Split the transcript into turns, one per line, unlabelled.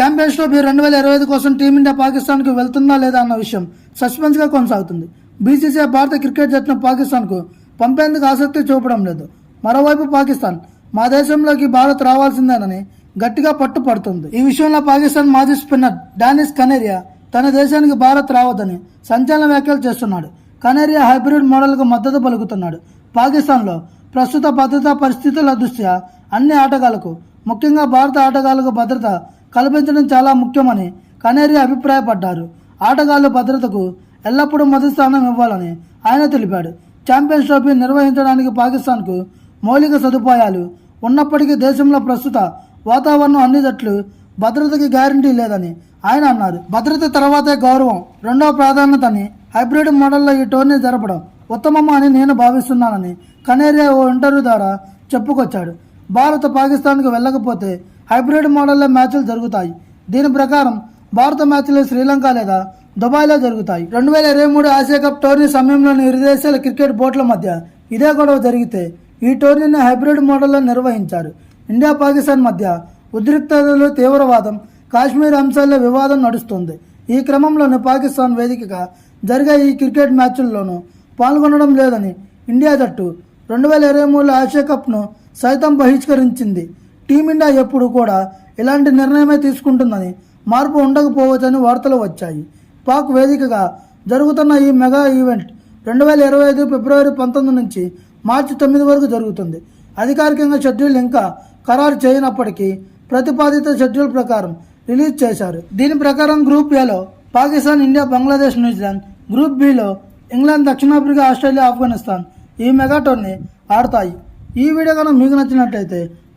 Champions trophy రెండు వేల ఇరవై ఐదు కోసం టీమిండియా పాకిస్తాన్కు వెళ్తుందా లేదా అన్న విషయం సస్పెన్స్గా కొనసాగుతుంది. బీసీసీఐ భారత క్రికెట్ జట్టును పాకిస్తాన్కు పంపేందుకు ఆసక్తి చూపడం లేదు. మరోవైపు పాకిస్తాన్ మా దేశంలోకి భారత్ రావాల్సిందేనని గట్టిగా పట్టుపడుతుంది. ఈ విషయంలో పాకిస్తాన్ మాజీ స్పిన్నర్ డానిస్ కనేరియా తన దేశానికి భారత్ రావద్దని సంచలన వ్యాఖ్యలు చేస్తున్నాడు. కనేరియా హైబ్రిడ్ మోడల్కు మద్దతు పలుకుతున్నాడు. పాకిస్తాన్లో ప్రస్తుత భద్రతా పరిస్థితుల దృష్ట్యా అన్ని ఆటగాళ్ళకు ముఖ్యంగా భారత ఆటగాళ్ళకు భద్రత కల్పించడం చాలా ముఖ్యమని కనేరియా అభిప్రాయపడ్డారు. ఆటగాళ్ళ భద్రతకు ఎల్లప్పుడూ మొదటి స్థానం ఇవ్వాలని ఆయన తెలిపాడు. ఛాంపియన్స్ ట్రోఫీ నిర్వహించడానికి పాకిస్తాన్కు మౌలిక సదుపాయాలు ఉన్నప్పటికీ దేశంలో ప్రస్తుత వాతావరణం అన్ని జట్లు భద్రతకి గ్యారంటీ లేదని ఆయన అన్నారు. భద్రత తర్వాతే గౌరవం రెండవ ప్రాధాన్యతని హైబ్రిడ్ మోడల్లో ఈ టోర్నీ జరపడం ఉత్తమమా అని నేను భావిస్తున్నానని కనేరియా ఓ ఇంటర్వ్యూ ద్వారా చెప్పుకొచ్చాడు. భారత్ పాకిస్తాన్కు వెళ్ళకపోతే హైబ్రిడ్ మోడల్లో మ్యాచ్లు జరుగుతాయి. దీని ప్రకారం భారత మ్యాచ్లు శ్రీలంక లేదా దుబాయ్లో జరుగుతాయి. రెండు వేల ఇరవై మూడు ఆసియా కప్ టోర్నీ సమయంలోని ఇరు దేశాల క్రికెట్ బోర్డుల మధ్య ఇదే గొడవ జరిగితే ఈ టోర్నీని హైబ్రిడ్ మోడల్లో నిర్వహించారు. ఇండియా పాకిస్తాన్ మధ్య ఉద్రిక్తతలు తీవ్రవాదం కాశ్మీర్ అంశాల్లో వివాదం నడుస్తుంది. ఈ క్రమంలోనే పాకిస్తాన్ వేదికగా జరిగే ఈ క్రికెట్ మ్యాచ్ల్లోనూ పాల్గొనడం లేదని ఇండియా జట్టు రెండు వేల ఇరవై మూడులో ఆసియా కప్ను సైతం బహిష్కరించింది. టీమిండియా ఎప్పుడు కూడా ఇలాంటి నిర్ణయమే తీసుకుంటుందని మార్పు ఉండకపోవచ్చని వార్తలు వచ్చాయి. పాక్ వేదికగా జరుగుతున్న ఈ మెగా ఈవెంట్ రెండు వేల ఇరవై ఐదు ఫిబ్రవరి పంతొమ్మిది నుంచి మార్చి తొమ్మిది వరకు జరుగుతుంది. అధికారికంగా షెడ్యూల్ ఇంకా ఖరారు చేయనప్పటికీ ప్రతిపాదిత షెడ్యూల్ ప్రకారం రిలీజ్ చేశారు. దీని ప్రకారం గ్రూప్ ఏలో Pakistan India Bangladesh New Zealand group below England దక్షిణాఫ్రికా ఆస్ట్రేలియా ఆఫ్ఘనిస్తాన్ ఈ మెగా టోర్నీ ఆడతాయి. ఈ వీడియో కనుక మీకు నచ్చినట్లయితే